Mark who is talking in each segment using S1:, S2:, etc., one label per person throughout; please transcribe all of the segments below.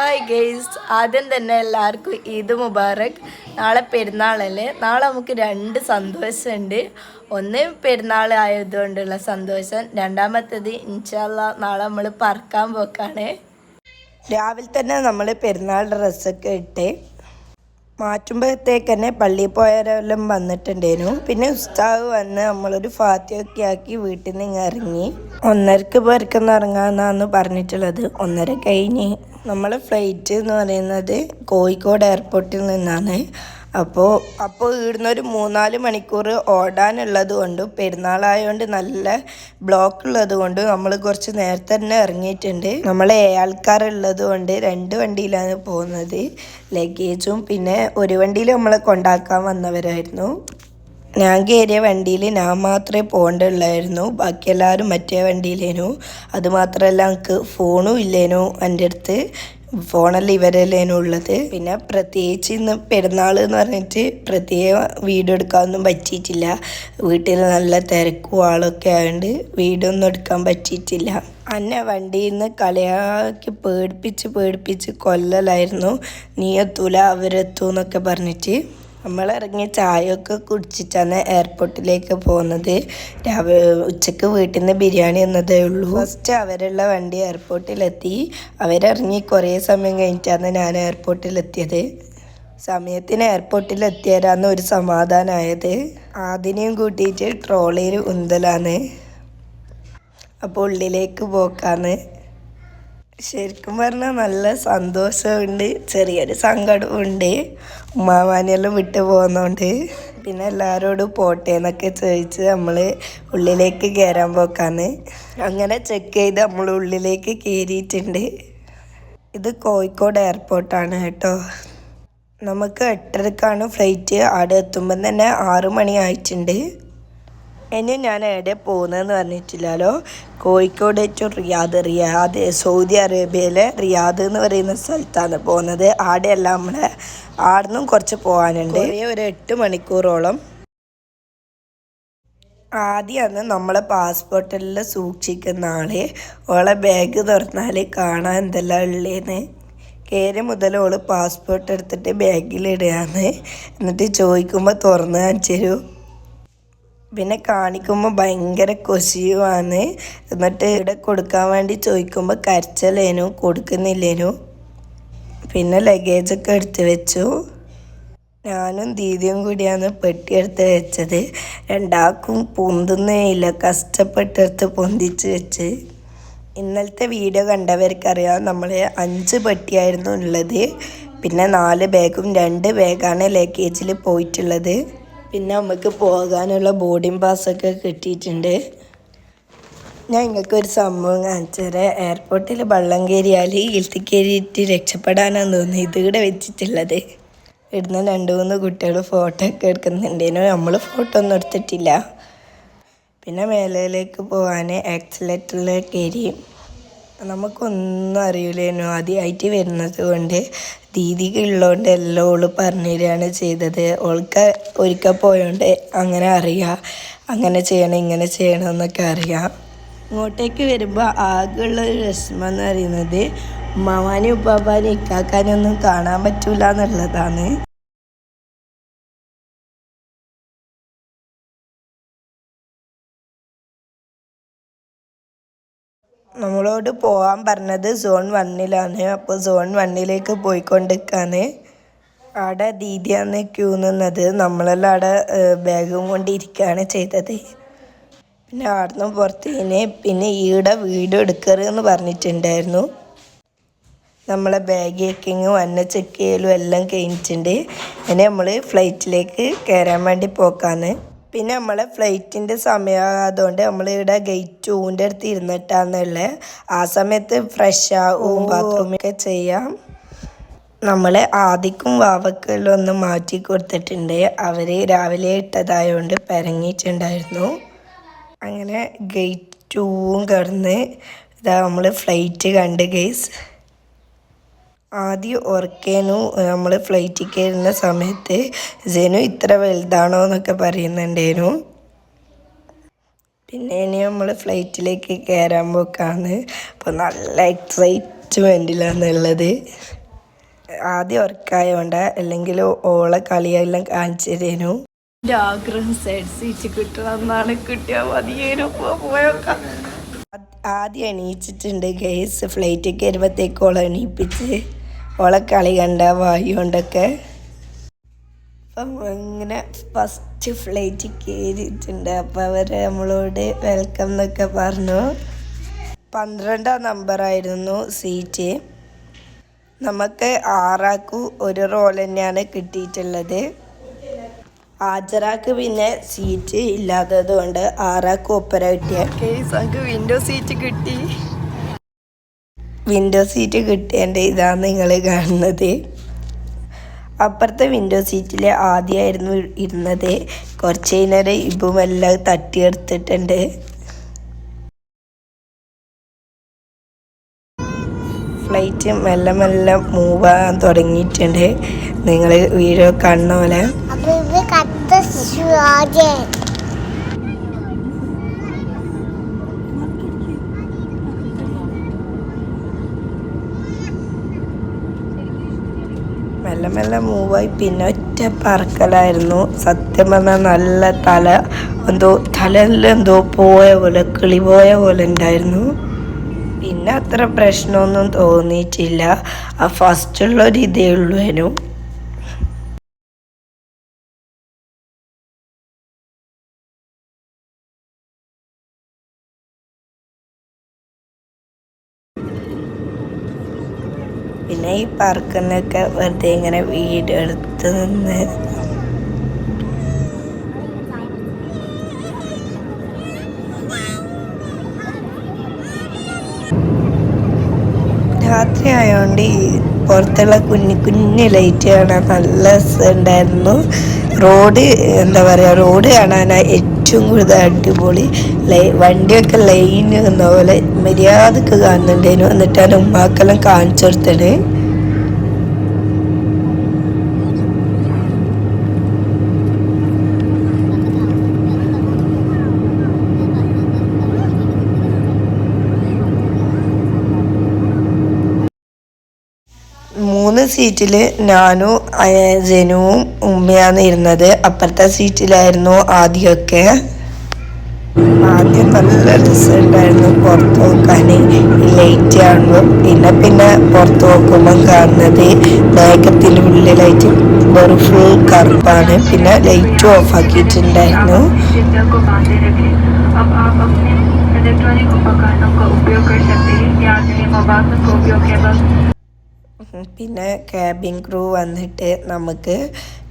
S1: Hi guys ആദ്യം തന്നെ എല്ലാവർക്കും ഈദ് മുബാറക്. നാളെ പെരുന്നാളല്ലേ? നാളെ നമുക്ക് രണ്ട് സന്തോഷമുണ്ട്. ഒന്ന് പെരുന്നാൾ ആയതുകൊണ്ടുള്ള സന്തോഷം. രണ്ടാമത്തേത് ഇൻഷാല്ല നാളെ നമ്മൾ പറക്കാൻ പോക്കാണ്. രാവിലെ തന്നെ നമ്മൾ പെരുന്നാൾ ഡ്രസ്സൊക്കെ ഇട്ട് മാറ്റുമ്പോഴത്തേക്ക് തന്നെ പള്ളിയിൽ പോയവരെല്ലാം വന്നിട്ടുണ്ടായിരുന്നു. പിന്നെ ഉസ്താവ് വന്ന് നമ്മളൊരു ഫാത്തിയൊക്കെ ആക്കി വീട്ടിൽ നിന്ന് ഇറങ്ങി ഒന്നരക്ക് പേർക്കെന്ന് ഇറങ്ങാമെന്നാണ് പറഞ്ഞിട്ടുള്ളത്. ഒന്നര കഴിഞ്ഞ് നമ്മളെ ഫ്ലൈറ്റ് എന്ന് പറയുന്നത് കോഴിക്കോട് എയർപോർട്ടിൽ നിന്നാണ്. അപ്പോൾ അപ്പോൾ ഇവിടുന്ന് ഒരു മൂന്നാൽ മണിക്കൂർ ഓടാനുള്ളത് കൊണ്ടും പെരുന്നാളായതുകൊണ്ട് നല്ല ബ്ലോക്ക് ഉള്ളത് കൊണ്ട് നമ്മൾ കുറച്ച് നേരത്തെ തന്നെ ഇറങ്ങിയിട്ടുണ്ട്. നമ്മൾ ആൾക്കാരുള്ളത് കൊണ്ട് രണ്ട് വണ്ടിയിലാണ് പോകുന്നത്. ലഗേജും പിന്നെ ഒരു വണ്ടിയിൽ നമ്മളെ കൊണ്ടാക്കാൻ വന്നവരായിരുന്നു. ഞാൻ കയറിയ വണ്ടിയിൽ ഞാൻ മാത്രമേ പോകേണ്ടുള്ളായിരുന്നു. ബാക്കി എല്ലാവരും മറ്റേ വണ്ടിയിലേനു. അതുമാത്രമല്ല എനിക്ക് ഫോണും ഇല്ലേനു എന്റെ അടുത്ത്. ഫോണല്ല ഇവരല്ലേനു ഉള്ളത്. പിന്നെ പ്രത്യേകിച്ച് ഇന്ന് പെരുന്നാൾ എന്ന് പറഞ്ഞിട്ട് പ്രത്യേക വീഡിയോ എടുക്കാനൊന്നും പറ്റിയിട്ടില്ല. വീട്ടിൽ നല്ല തിരക്കും ആളൊക്കെ ആയതുകൊണ്ട് വീഡിയോ ഒന്നും എടുക്കാൻ പറ്റിയിട്ടില്ല. അന്നെ വണ്ടിയിൽ നിന്ന് കളിയാക്കി പേടിപ്പിച്ച് പേടിപ്പിച്ച് കൊല്ലലായിരുന്നു. നീ എത്തൂല അവരെത്തൂ എന്നൊക്കെ പറഞ്ഞിട്ട്. നമ്മൾ ഇറങ്ങി ചായയൊക്കെ കുടിച്ചിട്ടാണ് എയർപോർട്ടിലേക്ക് പോകുന്നത്. രാവിലെ ഉച്ചയ്ക്ക് വീട്ടിൽ നിന്ന് ബിരിയാണി എന്നതേ ഉള്ളൂ. ഫസ്റ്റ് അവരുള്ള വണ്ടി എയർപോർട്ടിലെത്തി. അവരിറങ്ങി കുറേ സമയം കഴിഞ്ഞിട്ടാണ് ഞാൻ എയർപോർട്ടിലെത്തിയത്. സമയത്തിന് എയർപോർട്ടിൽ എത്തിയരാന്ന് ഒരു സമാധാനമായത് ആദിനെയും കൂട്ടിയിട്ട് ട്രോളിയിൽ ഉന്തലാണ്. അപ്പോൾ ഉള്ളിലേക്ക് പോക്കാന്ന് ശരിക്കും പറഞ്ഞാൽ നല്ല സന്തോഷമുണ്ട് ചെറിയൊരു സങ്കടമുണ്ട് ഉമ്മാവാനെല്ലാം വിട്ടു പോകുന്നതുകൊണ്ട് പിന്നെ എല്ലാവരോടും പോട്ടെ എന്നൊക്കെ ചോദിച്ച് നമ്മൾ ഉള്ളിലേക്ക് കയറാൻ പോക്കാന്ന്. അങ്ങനെ ചെക്ക് ചെയ്ത് നമ്മൾ ഉള്ളിലേക്ക് കയറിയിട്ടുണ്ട് ഇത് കോഴിക്കോട് എയർപോർട്ടാണ് കേട്ടോ. നമുക്ക് എട്ടരക്കാണ് ഫ്ലൈറ്റ് അവിടെ എത്തുമ്പം തന്നെ ആറ് മണി ആയിട്ടുണ്ട് ഇനി ഞാൻ എവിടെ പോകുന്നതെന്ന് പറഞ്ഞിട്ടില്ലല്ലോ. കോഴിക്കോട് ഏറ്റവും റിയാദ് റിയാദ് സൗദി അറേബ്യയിലെ റിയാദ് എന്ന് പറയുന്ന സ്ഥലത്താണ് പോകുന്നത്. ആടെയല്ല നമ്മുടെ ആടുന്നും കുറച്ച് പോകാനുണ്ട്. ഒരു എട്ട് മണിക്കൂറോളം. ആദ്യമാണ് നമ്മളെ പാസ്പോർട്ടെല്ലാം സൂക്ഷിക്കുന്ന ആൾ ഓളെ ബാഗ് തുറന്നാൽ കാണാൻ എന്തെല്ലാം ഉള്ളേന്ന്. കയറി മുതൽ ഓൾ പാസ്പോർട്ട് എടുത്തിട്ട് ബാഗിലിടുകയാണ് എന്നിട്ട് ചോദിക്കുമ്പോൾ തുറന്ന് കാണിച്ചു തരൂ. പിന്നെ കാണിക്കുമ്പോൾ ഭയങ്കര കൊശിയുമാണ് എന്നിട്ട് ഇവിടെ കൊടുക്കാൻ വേണ്ടി ചോദിക്കുമ്പോൾ കരച്ചലേനു കൊടുക്കുന്നില്ലേനു. പിന്നെ ലഗേജൊക്കെ എടുത്ത് വെച്ചു. ഞാനും ദീദിയും കൂടിയാണ് പെട്ടി എടുത്ത് വെച്ചത്. രണ്ടാൾക്കും പൊന്തുന്നേ ഇല്ല. കഷ്ടപ്പെട്ടെടുത്ത് പൊന്തിച്ച് വെച്ച്. ഇന്നലത്തെ വീഡിയോ കണ്ടവർക്കറിയാം നമ്മൾ അഞ്ച് പെട്ടിയായിരുന്നു ഉള്ളത്. പിന്നെ നാല് ബാഗും രണ്ട് ബാഗാണ് ലഗേജിൽ പോയിട്ടുള്ളത്. പിന്നെ നമുക്ക് പോകാനുള്ള ബോർഡിംഗ് പാസ്സൊക്കെ കിട്ടിയിട്ടുണ്ട്. ഞാൻ നിങ്ങൾക്ക് ഒരു സംഭവം കാണിച്ചു എയർപോർട്ടിൽ വള്ളം കയറിയാൽ ഇൽത്തി കയറിയിട്ട് രക്ഷപ്പെടാനാണ് തോന്നുന്നത് ഇത് ഇവിടെ വെച്ചിട്ടുള്ളത്. ഇവിടുന്ന് രണ്ട് മൂന്ന് കുട്ടികൾ ഫോട്ടോ ഒക്കെ എടുക്കുന്നുണ്ടേനു നമ്മൾ ഫോട്ടോ ഒന്നും എടുത്തിട്ടില്ല. പിന്നെ മേലയിലേക്ക് പോകാൻ ആക്സിലേറ്ററിൽ കയറി നമുക്കൊന്നും അറിയില്ലേനു ആദ്യമായിട്ട് വരുന്നത് കൊണ്ട്. ദീദിക്ക് ഉള്ളതുകൊണ്ട് എല്ലാം ഓൾ പറഞ്ഞുതരികയാണ് ചെയ്തത്. ഓൾക്ക് ഒരിക്കൽ പോയോണ്ട് അങ്ങനെ അറിയാം. അങ്ങനെ ചെയ്യണം ഇങ്ങനെ ചെയ്യണം എന്നൊക്കെ അറിയാം. ഇങ്ങോട്ടേക്ക് വരുമ്പോൾ ആകെയുള്ള ഒരു രസം എന്ന് പറയുന്നത് ഉമ്മാവാനും ഇക്കാക്കാനും ഒന്നും കാണാൻ പറ്റൂല എന്നുള്ളതാണ്. നമ്മളോട് പോകാൻ പറഞ്ഞത് സോൺ വണ്ണിലാണ്. അപ്പോൾ സോൺ വണ്ണിലേക്ക് പോയിക്കൊണ്ടിരിക്കുകയാണ് അവിടെ ദീദിയാണ് ക്യൂ നിന്നത്. നമ്മളെല്ലാം അവിടെ ബാഗും കൊണ്ട് ഇരിക്കുകയാണ് ചെയ്തത്. പിന്നെ അവിടുന്ന് പുറത്തേന് പിന്നെ ഈടെ വീഡിയോ എടുക്കരുത് എന്ന് പറഞ്ഞിട്ടുണ്ടായിരുന്നു. നമ്മളെ ബാഗ് ചെക്കിങ് വന്ന ചെക്ക് ചെയ്യലും എല്ലാം കഴിഞ്ഞിട്ടുണ്ട്. ഇനി നമ്മൾ ഫ്ലൈറ്റിലേക്ക് കയറാൻ വേണ്ടി പോക്കാന്ന് പിന്നെ നമ്മളെ ഫ്ലൈറ്റിന്റെ സമയമായതുകൊണ്ട് നമ്മൾ ഇവിടെ ഗേറ്റ് ടൂവിന്റെ അടുത്ത് ഇരുന്നിട്ടാന്നുള്ളത് ആ സമയത്ത് ഫ്രഷ് ആവും ബാത്റൂമൊക്കെ ചെയ്യാം. നമ്മൾ ആദിക്കും വാവക്കെല്ലാം ഒന്ന് മാറ്റി കൊടുത്തിട്ടുണ്ട്. അവർ രാവിലെ ഇട്ടതായതുകൊണ്ട് പരങ്ങിയിട്ടുണ്ടായിരുന്നു. അങ്ങനെ ഗേറ്റ് ടൂവും കടന്ന് ഇതാ നമ്മൾ ഫ്ലൈറ്റ് കണ്ട് ഗേസ്. ആദ്യം ഓർക്കേനു നമ്മൾ ഫ്ലൈറ്റിൽ കയറുന്ന സമയത്ത് ജനു ഇത്ര വലുതാണോ എന്നൊക്കെ പറയുന്നുണ്ടേനു. പിന്നെ ഇനി നമ്മൾ ഫ്ലൈറ്റിലേക്ക് കയറാൻ പോക്കാണ് അപ്പോൾ നല്ല എക്സൈറ്റ്മെന്റിലാണെന്നുള്ളത് ആദ്യം ഉറക്കായോണ്ട അല്ലെങ്കിൽ ഓളെ കളിയെല്ലാം കാണിച്ചു തരേനു. എന്റെ ആഗ്രഹം സൈഡ് സീറ്റ് കിട്ടണം എന്നാണ് കിട്ടിയാൽ മതിയേനു പോയോക്കാം. ആദ്യം എണീച്ചിട്ടുണ്ട് ഗേസ് ഫ്ലൈറ്റ് കയറുമ്പോഴത്തേക്ക് ഓളെ എണീപ്പിച്ച്. ഓളെ കളി കണ്ട വായു കൊണ്ടൊക്കെ. അപ്പം ഇങ്ങനെ ഫസ്റ്റ് ഫ്ലൈറ്റ് കയറിയിട്ടുണ്ട് അപ്പോൾ അവർ നമ്മളോട് വെൽക്കം എന്നൊക്കെ പറഞ്ഞു. പന്ത്രണ്ടാം നമ്പറായിരുന്നു സീറ്റ് നമുക്ക് ആറാക്കു ഒരു റോൾ തന്നെയാണ് കിട്ടിയിട്ടുള്ളത്. ആജറാക്ക് പിന്നെ സീറ്റ് ഇല്ലാത്തത് കൊണ്ട് ആറാക്ക് ഒപ്പര കിട്ടിയ കേസ് നമുക്ക് വിൻഡോ സീറ്റ് കിട്ടി. വിൻഡോ സീറ്റ് കിട്ടേണ്ട ഇതാണ് നിങ്ങൾ കാണുന്നത്. അപ്പുറത്തെ വിൻഡോ സീറ്റിൽ ആദ്യമായിരുന്നു ഇരുന്നത്. കുറച്ച് കഴിഞ്ഞേരം ഇപ്പുമെല്ലാം തട്ടിയെടുത്തിട്ടുണ്ട്. ഫ്ലൈറ്റ് മെല്ലെ മെല്ലെ മൂവ് ആകാൻ തുടങ്ങിയിട്ടുണ്ട്. നിങ്ങൾ വീഡിയോ കാണുന്ന പോലെ
S2: അപ്പൊ ഇത് കത്ത ശിവാജൻ
S1: മെല്ലെ മെല്ലെ മൂവായി. പിന്നെ ഒറ്റ പറക്കലായിരുന്നു. സത്യം പറഞ്ഞാൽ നല്ല തല എന്തോ തലയിലെന്തോ പോയ പോലെ കിളി പോയ പോലെ ഉണ്ടായിരുന്നു. പിന്നെ അത്ര പ്രശ്നമൊന്നും തോന്നിയിട്ടില്ല. ആ ഫസ്റ്റുള്ളൊരു ഇതേ ഉള്ളൂ പിന്നെ പാർക്കിൽ നിന്നൊക്കെ വെറുതെ ഇങ്ങനെ വീഡിയോ എടുത്ത് നിന്ന്. രാത്രി ആയതുകൊണ്ട് ഈ പുറത്തുള്ള കുഞ്ഞു കുഞ്ഞു ലൈറ്റ് കാണാൻ നല്ല രസമുണ്ടായിരുന്നു. റോഡ് എന്താ പറയുക റോഡ് കാണാനായി ഏറ്റവും കൂടുതൽ അടിപൊളി. ലൈ വണ്ടിയൊക്കെ ലൈൻ എന്ന പോലെ മര്യാദയ്ക്ക് കാണുന്നുണ്ടേനു എന്നിട്ടാണ് ഉമ്മാക്കെല്ലാം കാണിച്ചു കൊടുത്തത്. മൂന്ന് സീറ്റിൽ ഞാനും അയ- ജനുവും ഉമ്മയാണ് ഇരുന്നത് അപ്പുറത്തെ സീറ്റിലായിരുന്നു ആദ്യമൊക്കെ ആദ്യം നല്ല രസമുണ്ടായിരുന്നു പുറത്ത് നോക്കാൻ ലൈറ്റ് കാണുമ്പോൾ പിന്നെ പിന്നെ പുറത്ത് നോക്കുമ്പം കാണുന്നത് മേഘത്തിൻ്റെ ഉള്ളിലായിട്ട് വെറും ഫുൾ കറുപ്പാണ് പിന്നെ ലൈറ്റ് ഓഫ് ആക്കിയിട്ടുണ്ടായിരുന്നു
S3: चिंता को बांधे रखें अब आप अपने इलेक्ट्रॉनिक उपकरणों का उपयोग कर सकते हैं याद रहे मोबाइल का उपयोग केवल
S1: ഉം, പിന്നെ ക്യാബിൻ ക്രൂ വന്നിട്ട് നമുക്ക്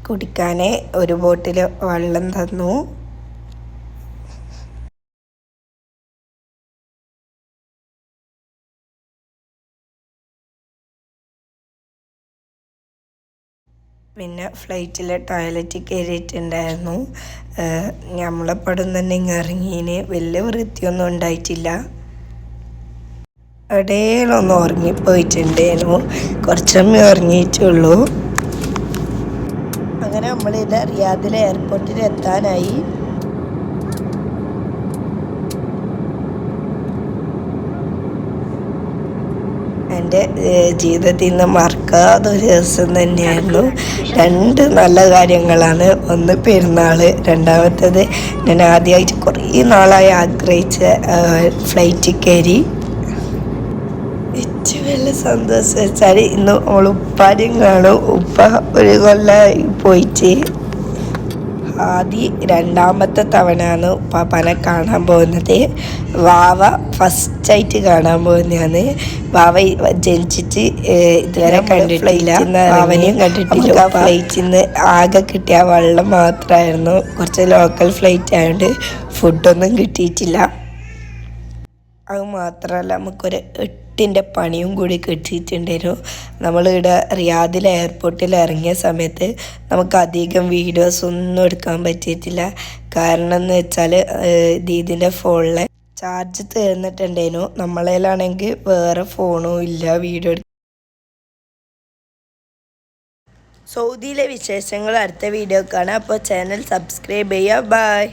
S1: കുടിക്കാൻ ഒരു ബോട്ടിൽ വെള്ളം തന്നു. പിന്നെ ഫ്ലൈറ്റിൽ ടോയ്ലറ്റ് കയറിയിട്ടുണ്ടായിരുന്നു നമ്മളെപ്പോഴും തന്നെ ഇങ്ങ് വലിയ വൃത്തിയൊന്നും ഉണ്ടായിട്ടില്ല. ഇടയിലൊന്ന് ഉറങ്ങിപ്പോയിട്ടുണ്ടേനു കുറച്ചമ്മേ ഉറങ്ങിയിട്ടുള്ളൂ. അങ്ങനെ നമ്മളിത് റിയാദിലെ എയർപോർട്ടിൽ എത്താനായി. എന്റെ ജീവിതത്തിൽ നിന്ന് മറക്കാത്ത ഒരു ദിവസം തന്നെയായിരുന്നു. രണ്ട് നല്ല കാര്യങ്ങളാണ്. ഒന്ന് പെരുന്നാൾ രണ്ടാമത്തേത് ഞാൻ ആദ്യമായിട്ട് കുറേ നാളായി ആഗ്രഹിച്ച ഫ്ലൈറ്റിൽ കയറി. വലിയ സന്തോഷം വെച്ചാൽ ഇന്ന് ഉപ്പാരും കാണും. ഉപ്പ ഒരു കൊല്ലമായി പോയിട്ട് ആദ്യ രണ്ടാമത്തെ തവണയാണ് ഉപ്പാപ്പനെ കാണാൻ പോകുന്നത്. വാവ ഫസ്റ്റായിട്ട് കാണാൻ പോകുന്നതാണ്. വാവ ജനിച്ചിട്ട് ഇതുവരെ കണ്ടിട്ടില്ല. വാവനെയും കണ്ടിട്ടില്ല ഫ്ലൈറ്റിൽ നിന്ന് ആകെ കിട്ടിയ വെള്ളം മാത്രമായിരുന്നു കുറച്ച് ലോക്കൽ ഫ്ലൈറ്റ് ആയതുകൊണ്ട് ഫുഡൊന്നും കിട്ടിയിട്ടില്ല. അത് മാത്രമല്ല നമുക്കൊരു എട്ടിന്റെ പണിയും കൂടി കിട്ടിയിട്ടുണ്ടായിരുന്നു നമ്മളിവിടെ റിയാദിൽ എയർപോർട്ടിൽ ഇറങ്ങിയ സമയത്ത് നമുക്ക് അധികം വീഡിയോസ് ഒന്നും എടുക്കാൻ പറ്റിയിട്ടില്ല. കാരണം എന്ന് വെച്ചാൽ ദീദിന്റെ ഫോണിലെ ചാർജ് തീർന്നിട്ടുണ്ടായിരുന്നു നമ്മളേലാണെങ്കിൽ വേറെ ഫോണും ഇല്ല വീഡിയോ സൗദിയിലെ വിശേഷങ്ങൾ അടുത്ത വീഡിയോ കാണാം. അപ്പോൾ ചാനൽ സബ്സ്ക്രൈബ് ചെയ്യുക. ബൈ